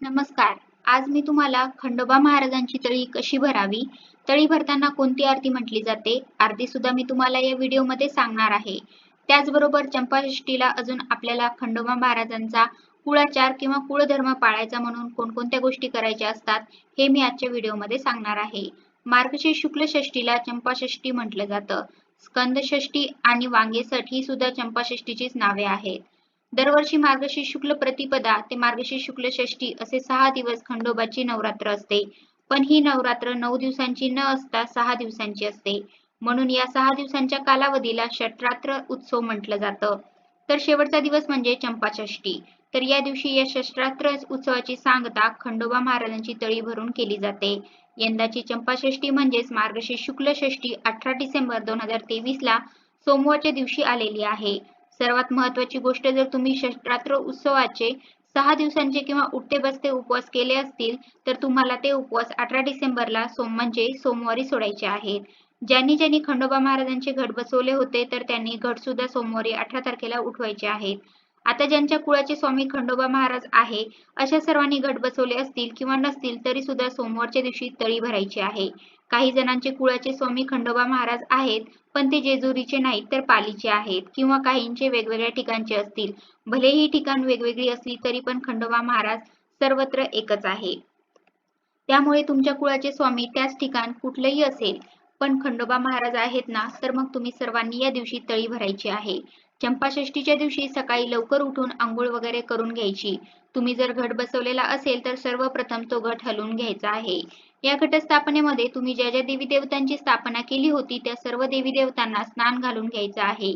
नमस्कार. आज मी तुम्हाला खंडोबा महाराजांची तळी कशी भरावी तळी भरताना कोणती आरती म्हटली जाते आरती सुद्धा मी तुम्हाला या व्हिडिओमध्ये सांगणार आहे. त्याचबरोबर चंपाषष्ठीला अजून आपल्याला खंडोबा महाराजांचा कुळाचार किंवा कुळधर्म पाळायचा म्हणून कोणकोणत्या गोष्टी करायच्या असतात हे मी आजच्या व्हिडिओमध्ये सांगणार आहे. मार्गशीर्ष शुक्ल षष्टीला चंपाषष्ठी म्हटलं जातं. स्कंदषष्ठी आणि वांगेसट ही सुद्धा चंपाषष्ठीचीच नावे आहेत. दरवर्षी मार्गशीर्ष शुक्ल प्रतिपदा ते मार्गशीर्ष शुक्ल षष्टी असे सहा दिवस खंडोबाची नवरात्र असते. पण ही नवरात्र नऊ दिवसांची न असता सहा दिवसांची असते. म्हणून या सहा दिवसांच्या कालावधीला षट्रात्र उत्सव म्हटलं जातं. तर शेवटचा दिवस म्हणजे चंपाषष्ठी तर या दिवशी या शस्त्रात्र उत्सवाची सांगता खंडोबा महाराजांची तळी भरून केली जाते. यंदाची चंपाषष्ठी म्हणजेच मार्गशीर्ष शुक्ल षष्ठी अठरा डिसेंबर दोन हजार तेवीस ला सोमवारच्या दिवशी आलेली आहे. सर्वात महत्वाची गोष्ट जर तुम्ही शस्त्रात्र उत्सवाचे सहा दिवसांचे किंवा उठते बसते उपवास केले असतील तर तुम्हाला ते उपवास अठरा डिसेंबरला सोम म्हणजे सोमवारी सोडायचे आहेत. ज्यांनी ज्यांनी खंडोबा महाराजांचे घट बसवले होते तर त्यांनी घट सुद्धा सोमवारी अठरा तारखेला उठवायचे आहेत. आता ज्यांच्या कुळाचे स्वामी खंडोबा महाराज आहे अशा सर्वांनी घट बसवले असतील किंवा नसतील तरी सुद्धा सोमवारच्या दिवशी तळी भरायची आहे. काही जणांचे कुळाचे स्वामी खंडोबा महाराज आहेत पण ते जेजुरीचे नाहीत तर पालीचे आहेत किंवा काहींचे वेगवेगळ्या ठिकाणचे असतील. भले ही ठिकाण वेगवेगळी असली तरी पण खंडोबा महाराज सर्वत्र एकच आहे. त्यामुळे तुमच्या कुळाचे स्वामी त्याच ठिकाण कुठलंही असेल पण खंडोबा महाराज आहेत ना तर मग तुम्ही सर्वांनी या दिवशी तळी भरायची आहे. चंपाषष्ठीच्या दिवशी सकाळी लवकर उठून आंघोळ वगैरे करून घ्यायची. तुम्ही जर घट बसवलेला असेल तर सर्वप्रथम तो घट हलवून घ्यायचा आहे. या घटस्थापनेमध्ये तुम्ही ज्या ज्या देवी देवतांची स्थापना केली होती त्या सर्व देवी देवतांना स्नान घालून घ्यायचं आहे.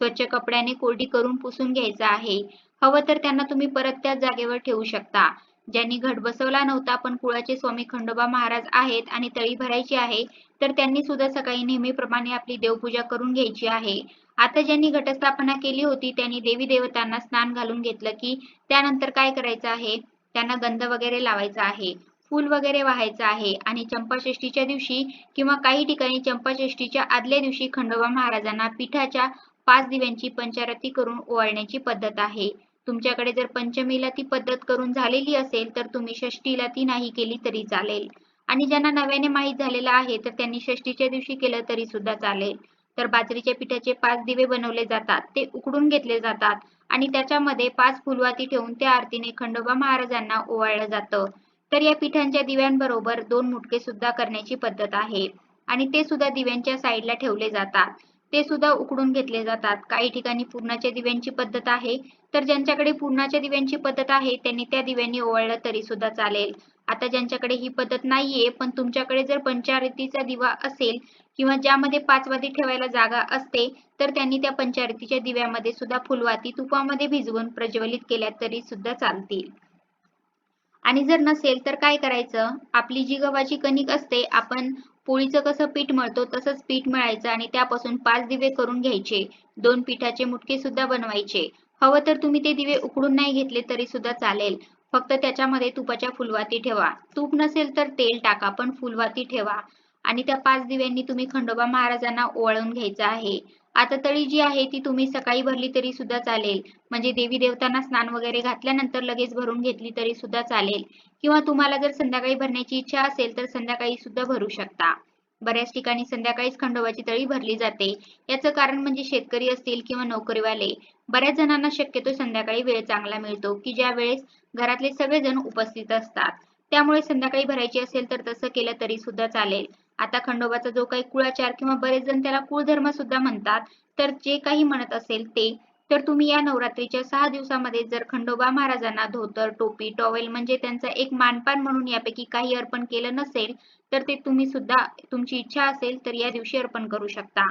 स्वच्छ कपड्याने कोरडी करून पुसून घ्यायचं आहे. हवं तर त्यांना तुम्ही परत त्याच जागेवर ठेवू शकता. ज्यांनी घट बसवला नव्हता पण कुळाचे स्वामी खंडोबा महाराज आहेत आणि तळी भरायची आहे तर त्यांनी सुद्धा सकाळी नेहमीप्रमाणे आपली देवपूजा करून घ्यायची आहे. आता ज्यांनी घटस्थापना केली होती त्यांनी देवी देवतांना स्नान घालून घेतलं की त्यानंतर काय करायचं आहे? त्यांना गंध वगैरे लावायचा आहे. फूल वगैरे वाहायचं आहे. आणि चंपाषष्ठीच्या दिवशी किंवा काही ठिकाणी चंपाषष्ठीच्या आदल्या दिवशी खंडोबा महाराजांना पिठाच्या पाच दिव्यांची पंचारती करून ओवाळण्याची पद्धत आहे. तुमच्याकडे जर पंचमीला ती पद्धत करून झालेली असेल तर तुम्ही षष्टीला ती नाही केली तरी चालेल. आणि ज्यांना नव्याने माहीत झालेलं आहे तर त्यांनी षष्टीच्या दिवशी केलं तरी सुद्धा चालेल. तर बाजरीच्या पिठाचे पाच दिवे बनवले जातात ते उकडून घेतले जातात. आणि त्याच्यामध्ये पाच फुलवाती ठेवून त्या आरतीने खंडोबा महाराजांना ओवाळलं जातं. तर या पिठांच्या दिव्यांबरोबर दोन मुटके सुद्धा करण्याची पद्धत आहे. आणि ते सुद्धा दिव्यांच्या साईडला ठेवले जातात. ते सुद्धा उकडून घेतले जातात. काही ठिकाणी पूर्णाच्या दिव्यांची पद्धत आहे. तर ज्यांच्याकडे पूर्णाच्या दिव्यांची पद्धत आहे त्यांनी त्या दिव्यांनी ओवाळलं तरी सुद्धा चालेल. आता ज्यांच्याकडे ही पद्धत नाहीये पण तुमच्याकडे जर पंचारतीचा दिवा असेल किंवा ज्यामध्ये पाचवादी ठेवायला जागा असते तर त्यांनी त्या पंचारतीच्या दिव्यामध्ये सुद्धा फुलवाती तुपामध्ये भिजवून प्रज्वलित केल्या तरी सुद्धा चालतील. आणि जर नसेल तर काय करायचं? आपली जी गव्हाची कणिक असते आपण पोळीचं कसं पीठ मळतो तसंच पीठ मळायचं आणि त्यापासून पाच दिवे करून घ्यायचे. दोन पिठाचे मुटके सुद्धा बनवायचे. हवं तर तुम्ही ते दिवे उकडून नाही घेतले तरी सुद्धा चालेल. फक्त त्याच्यामध्ये तुपाच्या फुलवाती ठेवा. तूप नसेल तर तेल टाका पण फुलवाती ठेवा. आणि त्या पाच दिव्यांनी तुम्ही खंडोबा महाराजांना ओवाळून घ्यायचं आहे. आता तळी जी आहे ती तुम्ही सकाळी भरली तरी सुद्धा चालेल. म्हणजे देवी देवतांना स्नान वगैरे घातल्यानंतर लगेच भरून घेतली तरी सुद्धा चालेल. किंवा तुम्हाला जर संध्याकाळी भरण्याची इच्छा असेल तर संध्याकाळी सुद्धा भरू शकता. बऱ्याच ठिकाणी संध्याकाळीच खंडोबाची तळी भरली जाते. याचं कारण म्हणजे शेतकरी असतील किंवा नोकरीवाले. बऱ्याच जणांना शक्यतो संध्याकाळी वेळ चांगला मिळतो की ज्या वेळेस घरातले सगळेजण उपस्थित असतात. त्यामुळे संध्याकाळी भरायची असेल तर तसं केलं तरी सुद्धा चालेल. आता खंडोबाचा जो काही कुळाचार किंवा बरेच जण त्याला कुळधर्म सुद्धा म्हणतात तर जे काही म्हणत असेल ते. तर तुम्ही या नवरात्रीच्या सहा दिवसामध्ये जर खंडोबा महाराजांना धोतर टोपी टॉवेल म्हणजे त्यांचा एक मानपान म्हणून यापैकी काही अर्पण केलं नसेल तर ते तुम्ही सुद्धा तुमची इच्छा असेल तर या दिवशी अर्पण करू शकता.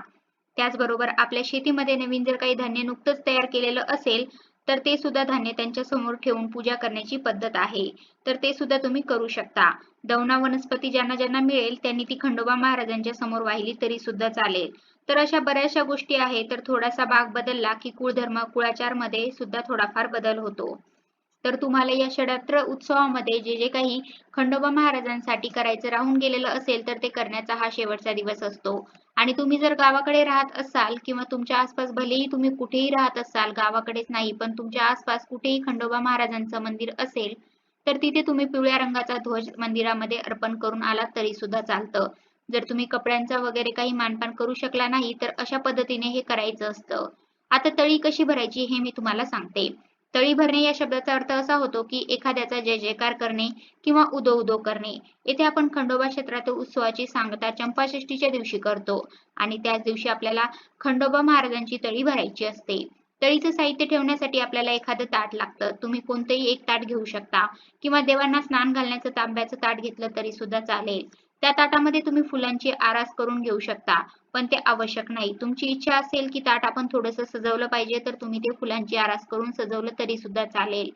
त्याचबरोबर आपल्या शेतीमध्ये नवीन जर काही धान्य नुकतंच तयार केलेलं असेल तर ते सुद्धा धान्य त्यांच्यासमोर ठेवून पूजा करण्याची पद्धत आहे. तर ते सुद्धा तुम्ही करू शकता. दवना वनस्पती ज्यांना ज्यांना मिळेल त्यांनी ती खंडोबा महाराजांच्या समोर वाहिली तरी सुद्धा चालेल. तर अशा बऱ्याचशा गोष्टी आहेत तर थोडासा भाग बदलला की कुळधर्म कुळाचारमध्ये सुद्धा थोडाफार बदल होतो. तर तुम्हाला या षडत्र उत्सवामध्ये जे जे काही खंडोबा महाराजांसाठी करायचं राहून गेलेलं असेल तर ते करण्याचा हा शेवटचा दिवस असतो. आणि तुम्ही जर गावाकडे राहत असाल किंवा तुमच्या आसपास भलेही तुम्ही कुठेही राहत असाल गावाकडेच नाही पण तुमच्या आसपास कुठेही खंडोबा महाराजांचं मंदिर असेल तर तिथे तुम्ही पिवळ्या रंगाचा ध्वज मंदिरामध्ये अर्पण करून आलात तरी सुद्धा चालतं. जर तुम्ही कपड्यांचा वगैरे काही मानपान करू शकला नाही तर अशा पद्धतीने हे करायचं असतं. आता तळी कशी भरायची हे मी तुम्हाला सांगते. तळी भरणे या शब्दाचा अर्थ असा होतो की एखाद्याचा जय जयकार करणे किंवा उदो उदो करणे. येथे आपण खंडोबा क्षेत्रातील उत्सवाची सांगता चंपाषष्ठीच्या दिवशी करतो आणि त्याच दिवशी आपल्याला खंडोबा महाराजांची तळी भरायची असते. तळीचं साहित्य ठेवण्यासाठी आपल्याला एखादं ताट लागतं. तुम्ही कोणतंही एक ताट घेऊ शकता. किंवा देवांना स्नान घालण्याचं तांब्याचं ताट घेतलं तरी सुद्धा चालेल. त्या ताटामध्ये तुम्ही फुलांची आरास करून घेऊ शकता पण ते आवश्यक नाही. तुमची इच्छा असेल की ताट आपण थोडंसं सजवलं पाहिजे तर तुम्ही ते फुलांची आरास करून सजवलं तरी सुद्धा चालेल.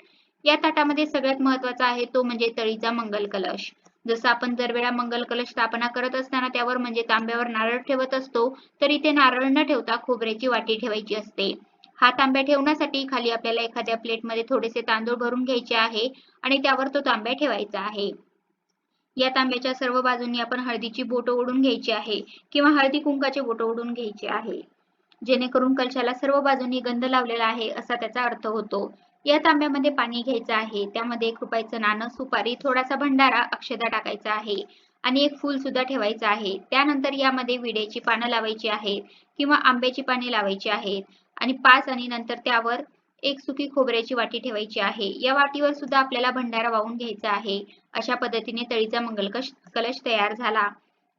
या ताटामध्ये सगळ्यात महत्त्वाचा आहे तो म्हणजे तळीचा मंगल कलश. जसं आपण जर वेळा मंगल कलश स्थापना करत असताना त्यावर म्हणजे तांब्यावर नारळ ठेवत असतो तरी ते नारळ न ठेवता खोबऱ्याची वाटी ठेवायची असते. हा तांब्या ठेवण्यासाठी खाली आपल्याला एखाद्या प्लेटमध्ये थोडेसे तांदूळ भरून घ्यायचे आहे आणि त्यावर तो तांब्या ठेवायचा आहे. या तांब्याच्या सर्व बाजूंनी आपण हळदीची बोट ओढून घ्यायची आहे किंवा हळदी कुंकाचे बोट ओढून घ्यायचे आहे. जेणेकरून कलशाला सर्व बाजूंनी गंध लावलेला आहे असा त्याचा अर्थ होतो. या तांब्यामध्ये पाणी घ्यायचं आहे. त्यामध्ये एक रुपयाचं नाणं सुपारी थोडासा भंडारा अक्षदा टाकायचा आहे आणि एक फूल सुद्धा ठेवायचं आहे. त्यानंतर यामध्ये विड्याची पानं लावायची आहेत किंवा आंब्याची पाने लावायची आहेत. आणि पाच आणि नंतर त्यावर एक सुकी खोबऱ्याची वाटी ठेवायची आहे. या वाटीवर सुद्धा आपल्याला भंडारा वाहून घ्यायचा आहे. अशा पद्धतीने तळीचा मंगल कलश तयार झाला.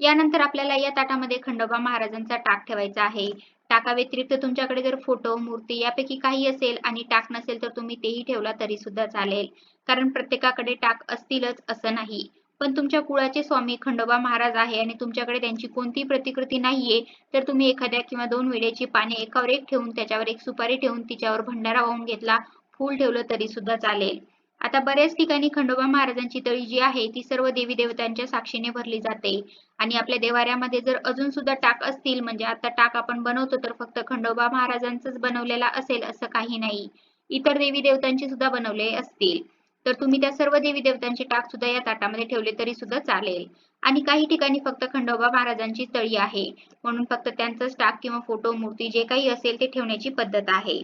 यानंतर आपल्याला या ताटामध्ये खंडोबा महाराजांचा टाक ठेवायचा आहे. टाका व्यतिरिक्त तुमच्याकडे जर फोटो मूर्ती यापैकी काही असेल आणि टाक नसेल तर तुम्ही तेही ठेवला तरी सुद्धा चालेल. कारण प्रत्येकाकडे टाक असतीलच असं नाही. पण तुमच्या कुळाचे स्वामी खंडोबा महाराज आहे आणि तुमच्याकडे त्यांची कोणतीही प्रतिकृती नाहीये तर तुम्ही एखाद्या किंवा दोन विड्याची पाने एकावर एक ठेवून त्याच्यावर एक सुपारी ठेवून तिच्यावर भंडारा वाहून घेतला फूल ठेवलं तरी सुद्धा चालेल. आता बऱ्याच ठिकाणी खंडोबा महाराजांची तळी जी आहे ती सर्व देवी देवतांच्या साक्षीने भरली जाते. आणि आपल्या देवाऱ्यामध्ये जर अजून सुद्धा टाक असतील म्हणजे आता टाक आपण बनवतो तर फक्त खंडोबा महाराजांचंच बनवलेला असेल असं काही नाही. इतर देवी देवतांची सुद्धा बनवले असतील. तर तुम्ही त्या सर्व देवी देवतांचे टाक सुद्धा या ताटामध्ये ठेवले तरी सुद्धा चालेल. आणि काही ठिकाणी फक्त खंडोबा महाराजांची तळी आहे. म्हणून फक्त त्यांचाच टाक किंवा फोटो मूर्ती जे काही असेल ते ठेवण्याची पद्धत आहे.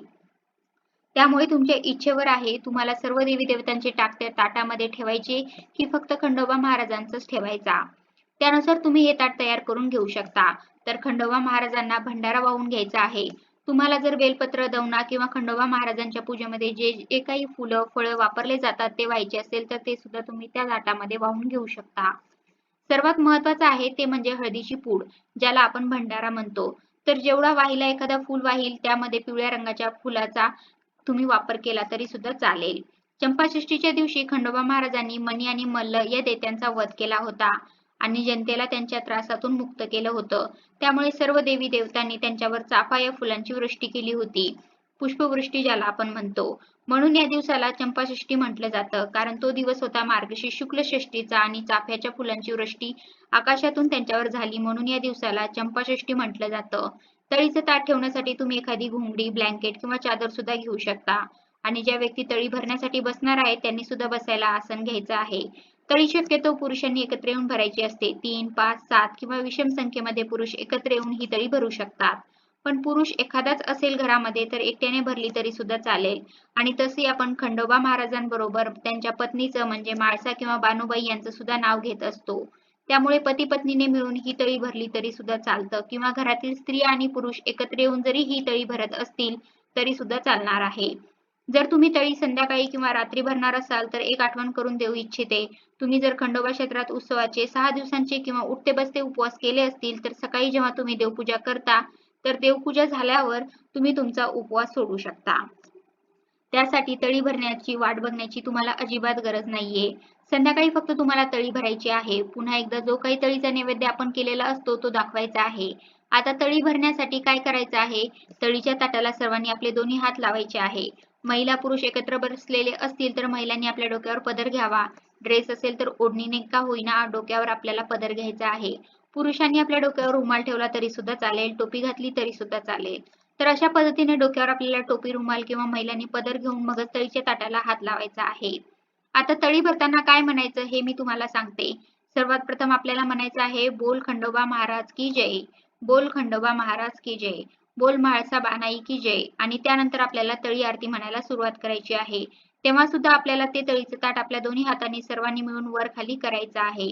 त्यामुळे तुमच्या इच्छेवर आहे तुम्हाला सर्व देवी देवतांचे टाक त्या ताटामध्ये ठेवायचे की फक्त खंडोबा महाराजांचाच ठेवायचा. त्यानुसार तुम्ही हे ताट तयार करून घेऊ शकता. तर खंडोबा महाराजांना भंडारा वाहून घ्यायचा आहे. तुम्हाला जर बेलपत्र दवना किंवा खंडोबा महाराजांच्या पूजेमध्ये जे जे काही फुलं फळं वापरले जातात ते व्हायचे असेल तर ते सुद्धा तुम्ही त्या ताटामध्ये वाहून घेऊ शकता. सर्वात महत्वाचं आहे ते म्हणजे हळदीची पूड ज्याला आपण भंडारा म्हणतो. तर जेवढा वाहिला एखादा फुल वाहील त्यामध्ये पिवळ्या रंगाच्या फुलाचा तुम्ही वापर केला तरी सुद्धा चालेल. चंपाषष्ठीच्या दिवशी खंडोबा महाराजांनी मणी आणि मल्ल या देत्यांचा वध केला होता. आणि जनतेला त्यांच्या त्रासातून मुक्त केलं होतं. त्यामुळे सर्व देवी देवतांनी त्यांच्यावर चाफा या फुलांची वृष्टी केली होती. पुष्पवृष्टी ज्याला आपण म्हणतो. म्हणून या दिवसाला चंपाषष्ठी म्हटलं जातं. कारण तो दिवस होता मार्गशी शुक्ल षष्टीचा आणि चाफ्याच्या फुलांची वृष्टी आकाशातून त्यांच्यावर झाली म्हणून या दिवसाला चंपाषष्ठी म्हटलं जातं. तळीचं ताट ठेवण्यासाठी तुम्ही एखादी घोंगडी ब्लँकेट किंवा चादर सुद्धा घेऊ शकता. आणि ज्या व्यक्ती तळी भरण्यासाठी बसणार आहेत त्यांनी सुद्धा बसायला आसन घ्यायचं आहे. तळी शक्यतो पुरुषांनी एकत्र येऊन भरायची असते. तीन पाच सात किंवा विषम संख्येमध्ये पुरुष एकत्र येऊन ही तळी भरू शकतात. पण पुरुष एखादाच असेल घरामध्ये तर एकट्याने भरली तरी सुद्धा चालेल. आणि तसे आपण खंडोबा महाराजांबरोबर त्यांच्या पत्नीचं म्हणजे माळसा किंवा बानुबाई यांचं सुद्धा नाव घेत असतो. त्यामुळे पती पत्नीने मिळून ही तळी भरली तरी सुद्धा चालतं. किंवा घरातील स्त्री आणि पुरुष एकत्र येऊन जरी ही तळी भरत असतील तरी सुद्धा चालणार आहे. जर तुम्ही तळी संध्याकाळी किंवा रात्री भरणार असाल तर एक आठवण करून देऊ इच्छिते. तुम्ही जर खंडोबा क्षेत्रात उत्सवाचे सहा दिवसांचे किंवा उठते बसते उपवास केले असतील तर सकाळी जेव्हा तुम्ही देवपूजा करता तर देवपूजा झाल्यावर तुम्ही तुमचा उपवास सोडू शकता. त्यासाठी तळी भरण्याची वाट बघण्याची तुम्हाला अजिबात गरज नाहीये. संध्याकाळी फक्त तुम्हाला तळी भरायची आहे. पुन्हा एकदा जो काही तळीचा नैवेद्य आपण केलेला असतो तो दाखवायचा आहे. आता तळी भरण्यासाठी काय करायचं आहे? तळीच्या ताटाला सर्वांनी आपले दोन्ही हात लावायचे आहे. महिला पुरुष एकत्र बसलेले असतील तर महिलांनी आपल्या डोक्यावर पदर घ्यावा. ड्रेस असेल तर ओढणीने का होईना डोक्यावर आपल्याला पदर घ्यायचा आहे. पुरुषांनी आपल्या डोक्यावर रुमाल ठेवला तरी सुद्धा चालेल टोपी घातली तरी सुद्धा चालेल. तर अशा पद्धतीने डोक्यावर आपल्याला टोपी रुमाल किंवा महिलांनी पदर घेऊन मगच तळीच्या ताटाला हात लावायचा आहे. आता तळी भरताना काय म्हणायचं हे मी तुम्हाला सांगते. सर्वात प्रथम आपल्याला म्हणायचं आहे बोल खंडोबा महाराज की जय. बोल खंडोबा महाराज की जय. बोल म्हाळसा बानाई की जय. आणि त्यानंतर आपल्याला तळी आरती म्हणायला सुरुवात करायची आहे. तेव्हा सुद्धा आपल्याला ते तळीचं ताट आपल्या दोन्ही हातांनी सर्वांनी मिळून वर खाली करायचं आहे.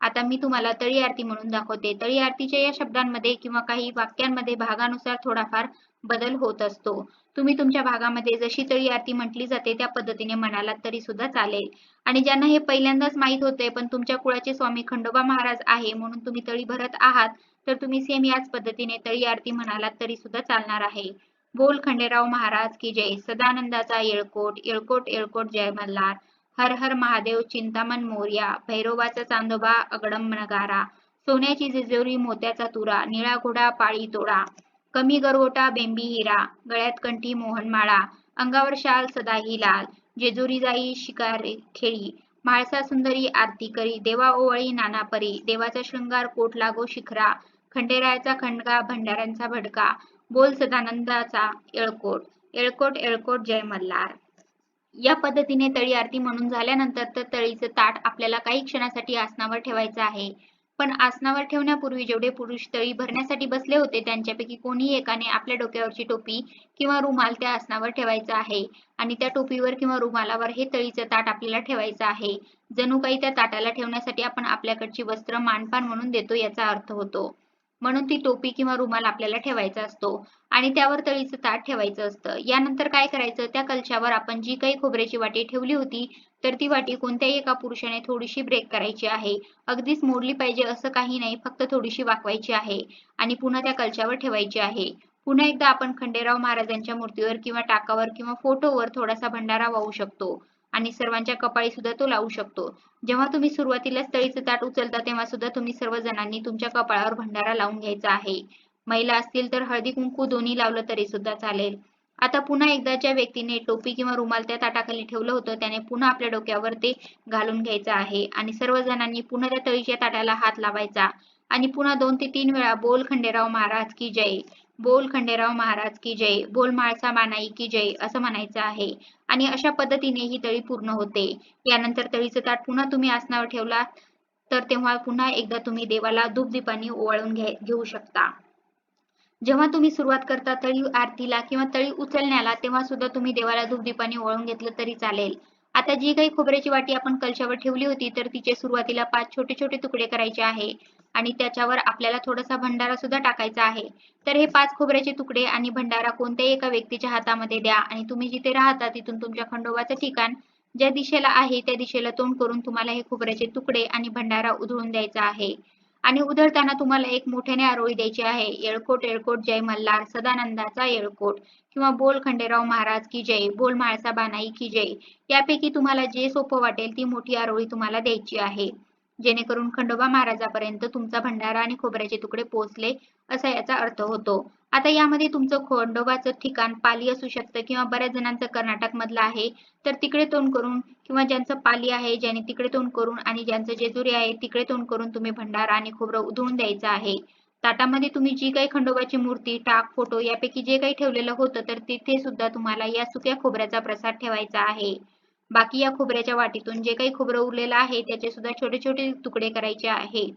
आता मी तुम्हाला तळी आरती म्हणून दाखवते. तळी आरतीच्या या शब्दांमध्ये किंवा काही वाक्यांमध्ये भागानुसार थोडाफार बदल होत असतो. तुम्ही तुमच्या भागामध्ये जशी तळी आरती म्हटली जाते त्या पद्धतीने म्हणालात तरी सुद्धा चालेल. आणि ज्यांना हे पहिल्यांदाच माहीत होते पण तुमच्या कुळाचे स्वामी खंडोबा महाराज आहे म्हणून तुम्ही तळी भरत आहात तर तुम्ही सेम याच पद्धतीने तळी आरती म्हणालात तरी सुद्धा चालणार आहे. बोल खंडेराव महाराज की जय. सदानंदाचा येळकोट येळकोट येळकोट जय मल्हार. हर हर महादेव चिंतामण मोर्या. भैरोबाचा चांदोबा अगडम नगारा. सोन्याची जिजोरी मोत्याचा तुरा. निळा घोडा पाळी तोडा. कमी गरगोटा बेंबी हिरा. गळ्यात कंठी मोहनमाळा. अंगावर शाल सदाही लाल. जेजुरी जाई शिकार खेळी. म्हाळसा सुंदरी आरती करी. देवा ओवळी नाना परी. देवाचा शृंगार कोट लागो शिखरा. खंडेरायाचा खंडगा भंडाऱ्यांचा भडका बोल सदानंदाचा येळकोट येळकोट येळकोट जय मल्हार. या पद्धतीने तळी आरती म्हणून झाल्यानंतर तर तळीचं ताट आपल्याला काही क्षणासाठी आसनावर ठेवायचं आहे. पण आसनावर ठेवण्यापूर्वी जेवढे पुरुष तळी भरण्यासाठी बसले होते त्यांच्यापैकी कोणी एकाने आपल्या डोक्यावरची टोपी किंवा रुमाल त्या आसनावर ठेवायचा आहे आणि त्या टोपीवर किंवा रुमालावर हे तळीचं ताट आपल्याला ठेवायचं आहे. जणू काही त्या ताटाला ठेवण्यासाठी आपण आपल्याकडची वस्त्र मानपान म्हणून देतो याचा अर्थ होतो. म्हणून ती टोपी किंवा रुमाल आपल्याला ठेवायचा असतो. आणि त्यावर तळीचं ताट ठेवायचं असतं. यानंतर काय करायचं? त्या कलशावर आपण जी काही खोबऱ्याची वाटी ठेवली होती तर ती वाटी कोणत्याही एका पुरुषाने थोडीशी ब्रेक करायची आहे. अगदीच मोडली पाहिजे असं काही नाही फक्त थोडीशी वाकवायची आहे आणि पुन्हा त्या कलशावर ठेवायची आहे. पुन्हा एकदा आपण खंडेराव महाराजांच्या मूर्तीवर किंवा टाकावर किंवा फोटोवर थोडासा भंडारा वाहू शकतो. आणि सर्वांच्या कपाळी सुद्धा तो लावू शकतो. जेव्हा तुम्ही सुरुवातीलाच तळीचं ताट उचलता तेव्हा सुद्धा तुम्ही सर्व जणांनी तुमच्या कपाळावर भंडारा लावून घ्यायचा आहे. महिला असतील तर हळदी कुंकू दोन्ही लावलं तरी सुद्धा चालेल. आता पुन्हा एकदा ज्या व्यक्तीने टोपी किंवा रुमाल त्या ताटाखाली ठेवलं होतं त्याने पुन्हा आपल्या डोक्यावर ते घालून घ्यायचं आहे आणि सर्व जणांनी पुन्हा त्या तळीच्या ताटाला हात लावायचा. आणि पुन्हा दोन ते तीन वेळा बोल खंडेराव महाराज की जय. बोल खंडेराव महाराज की जय बोल माळसा मानाई की जय असं म्हणायचं आहे. आणि अशा पद्धतीने ही तळी पूर्ण होते. यानंतर तळीचं ताट पुन्हा तुम्ही आसनावर ठेवला तर तेव्हा पुन्हा एकदा तुम्ही देवाला धूपदीपाने ओवाळून घे घेऊ शकता. जेव्हा तुम्ही सुरुवात करता तळी आरतीला किंवा तळी उचलण्याला तेव्हा सुद्धा तुम्ही देवाला धूपदीपाने ओळून घेतलं तरी चालेल. आता जी काही खोबऱ्याची वाटी आपण कलशावर ठेवली होती तर तिचे सुरुवातीला पाच छोटे छोटे तुकडे करायचे आहे आणि त्याच्यावर आपल्याला थोडासा भंडारा सुद्धा टाकायचा आहे. तर हे पाच खोबऱ्याचे तुकडे आणि भंडारा कोणत्याही एका व्यक्तीच्या हातामध्ये द्या आणि तुम्ही जिथे राहता तिथून तुमच्या खंडोबाचं ठिकाण ज्या दिशेला आहे त्या दिशेला तोंड करून तुम्हाला हे खोबऱ्याचे तुकडे आणि भंडारा उधळून द्यायचा आहे. आणि उधळताना तुम्हाला एक मोठ्याने आरोळी द्यायची आहे. येळकोट येळकोट जय मल्हार सदानंदाचा येळकोट किंवा बोल खंडेराव महाराज की जय बोल माळसा बानाई की जय यापैकी तुम्हाला जे सोपं वाटेल ती मोठी आरोळी तुम्हाला द्यायची आहे. जेणेकरून खंडोबा महाराजापर्यंत तुमचा भंडारा आणि खोबऱ्याचे तुकडे पोहोचले असा याचा अर्थ होतो. आता यामध्ये तुमचं खंडोबाचं ठिकाण पाली असू शकतं किंवा बऱ्याच जणांचं कर्नाटक मधलं आहे तर तिकडे तोंड करून किंवा ज्यांचं पाली आहे ज्याने तिकडे तोंड करून आणि ज्यांचं जेजुरी आहे तिकडे तोंड करून तुम्ही भंडारा आणि खोबरं उधळून द्यायचं आहे. ताटामध्ये तुम्ही जी काही खंडोबाची मूर्ती टाक फोटो यापैकी जे काही ठेवलेलं होतं तर तिथे सुद्धा तुम्हाला या सुक्या खोबऱ्याचा प्रसाद ठेवायचा आहे. बाकी या खोबऱ्याच्या वाटीतून जे काही खोबरं उरलेलं आहे त्याचे सुद्धा छोटे छोटे तुकडे करायचे आहे.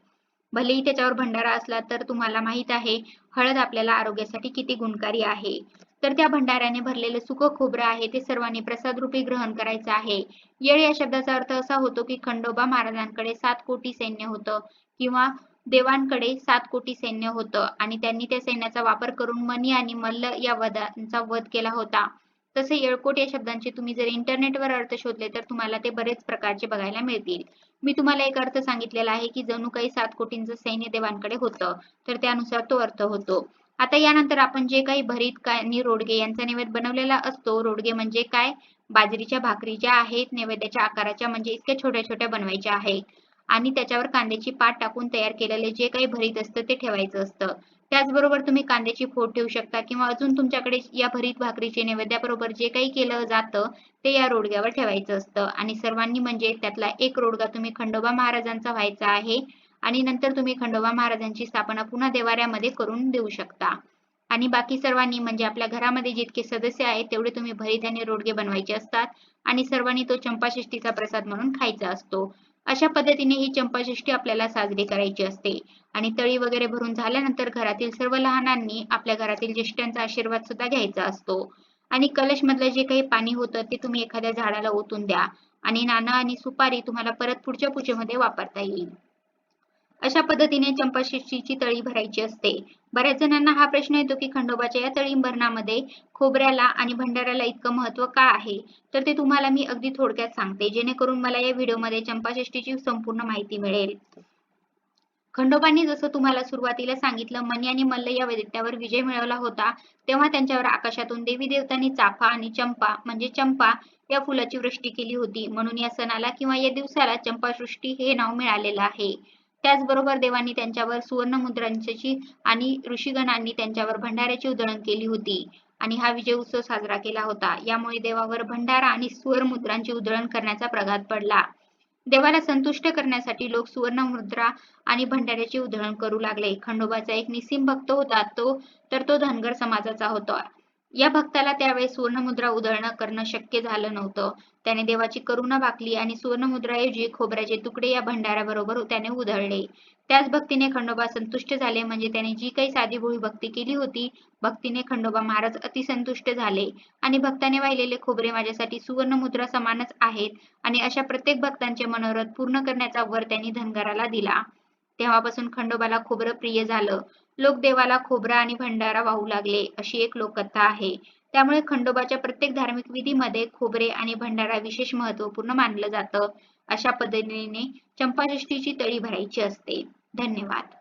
भलेही त्याच्यावर भंडारा असला तर तुम्हाला माहीत आहे हळद आपल्याला आरोग्यासाठी किती गुणकारी आहे. तर त्या भंडाऱ्याने भरलेलं सुकं खोबरं आहे ते सर्वांनी प्रसाद रूपी ग्रहण करायचं आहे. येळ या शब्दाचा अर्थ असा होतो की खंडोबा महाराजांकडे सात कोटी सैन्य होतं किंवा देवांकडे सात कोटी सैन्य होतं आणि त्यांनी त्या सैन्याचा वापर करून मनी आणि मल्ल या वधांचा वध केला होता. तसे येळकोट या शब्दांचे तुम्ही जर इंटरनेटवर अर्थ शोधले तर तुम्हाला ते बरेच प्रकारचे बघायला मिळतील. मी तुम्हाला एक अर्थ सांगितलेला आहे की जणू काही सात कोटींचं सैन्य देवांकडे होतं तर त्यानुसार तो अर्थ होतो. आता यानंतर आपण जे काही भरीत आणि रोडगे यांचा नैवेद्य बनवलेला असतो रोडगे म्हणजे काय? बाजरीच्या भाकरी ज्या आहेत नैवेद्याच्या आकाराच्या म्हणजे इतक्या छोट्या छोट्या बनवायच्या आहेत. आणि त्याच्यावर कांद्याची पात टाकून तयार केलेले जे काही भरीत असतं ते ठेवायचं असतं. त्याचबरोबर तुम्ही कांद्याची फोड ठेवू शकता किंवा अजून तुमच्याकडे या भरीत भाकरीचे नैवेद्याबरोबर जे काही केलं जातं ते या रोडग्यावर ठेवायचं असतं. आणि सर्वांनी म्हणजे त्यातला एक रोडगा तुम्ही खंडोबा महाराजांचा व्हायचा आहे आणि नंतर तुम्ही खंडोबा महाराजांची स्थापना पुन्हा देवाऱ्यामध्ये करून देऊ शकता. आणि बाकी सर्वांनी म्हणजे आपल्या घरामध्ये जितके सदस्य आहेत तेवढे तुम्ही भरीत आणि रोडगे बनवायचे असतात आणि सर्वांनी तो चंपाषष्ठीचा प्रसाद म्हणून खायचा असतो. अशा पद्धतीने ही चंपाषष्टी आपल्याला साजरी करायची असते. आणि तळी वगैरे भरून झाल्यानंतर घरातील सर्व लहानांनी आपल्या घरातील ज्येष्ठांचा आशीर्वाद सुद्धा घ्यायचा असतो. आणि कलश मधलं जे काही पाणी होतं ते तुम्ही एखाद्या झाडाला ओतून द्या आणि नाणं आणि सुपारी तुम्हाला परत पुढच्या पूजेमध्ये वापरता येईल. अशा पद्धतीने चंपाषष्ठीची तळी भरायची असते. बऱ्याच जणांना हा प्रश्न येतो की खंडोबाच्या या तळी भरणामध्ये खोबऱ्याला आणि भंडाऱ्याला इतकं महत्त्व का आहे? तर ते तुम्हाला मी अगदी थोडक्यात सांगते. जेणेकरून मला या व्हिडिओमध्ये चंपाषष्ठीची संपूर्ण माहिती मिळेल. खंडोबांनी जसं तुम्हाला सुरुवातीला सांगितलं मनी आणि मल्ल या दैत्यावर विजय मिळवला होता तेव्हा त्यांच्यावर आकाशातून देवी देवतांनी चाफा आणि चंपा म्हणजे चंपा या फुलाची वृष्टी केली होती. म्हणून या सणाला किंवा या दिवसाला चंपासृष्टी हे नाव मिळालेलं आहे. त्याचबरोबर देवांनी त्यांच्यावर सुवर्ण मुद्रांची आणि ऋषीगणांनी त्यांच्यावर भंडाऱ्याची उधळण केली होती आणि हा विजय उत्सव साजरा केला होता. यामुळे देवावर भंडारा आणि सुवर्ण मुद्रांची उधळण करण्याचा प्रघात पडला. देवाला संतुष्ट करण्यासाठी लोक सुवर्ण मुद्रा आणि भंडाऱ्याचे उधळण करू लागले. खंडोबाचा एक निसीम भक्त होता तो तर तो धनगर समाजाचा होता. या भक्ताला त्यावेळेस सुवर्णमुद्रा उधळणं करणं शक्य झालं नव्हतं. त्याने देवाची करुणा वाकली आणि सुवर्णमुद्राऐवजी खोबऱ्याचे तुकडे या भंडाराबरोबर त्याने उधळले. त्याच भक्तीने खंडोबा संतुष्ट झाले. म्हणजे त्याने जी काही साधी भोळी भक्ती केली होती भक्तीने खंडोबा महाराज अतिसंतुष्ट झाले. आणि भक्ताने वाहिलेले खोबरे माझ्यासाठी सुवर्ण मुद्रा समानच आहेत आणि अशा प्रत्येक भक्तांचे मनोरथ पूर्ण करण्याचा वर त्यांनी धनगराला दिला. तेव्हापासून खंडोबाला खोबरं प्रिय झालं. लोक देवाला खोबरा आणि भंडारा वाहू लागले अशी एक लोककथा आहे. त्यामुळे खंडोबाच्या प्रत्येक धार्मिक विधीमध्ये खोबरे आणि भंडारा विशेष महत्त्वपूर्ण मानलं जातं. अशा पद्धतीने चंपाषष्ठीची तळी भरायची असते. धन्यवाद.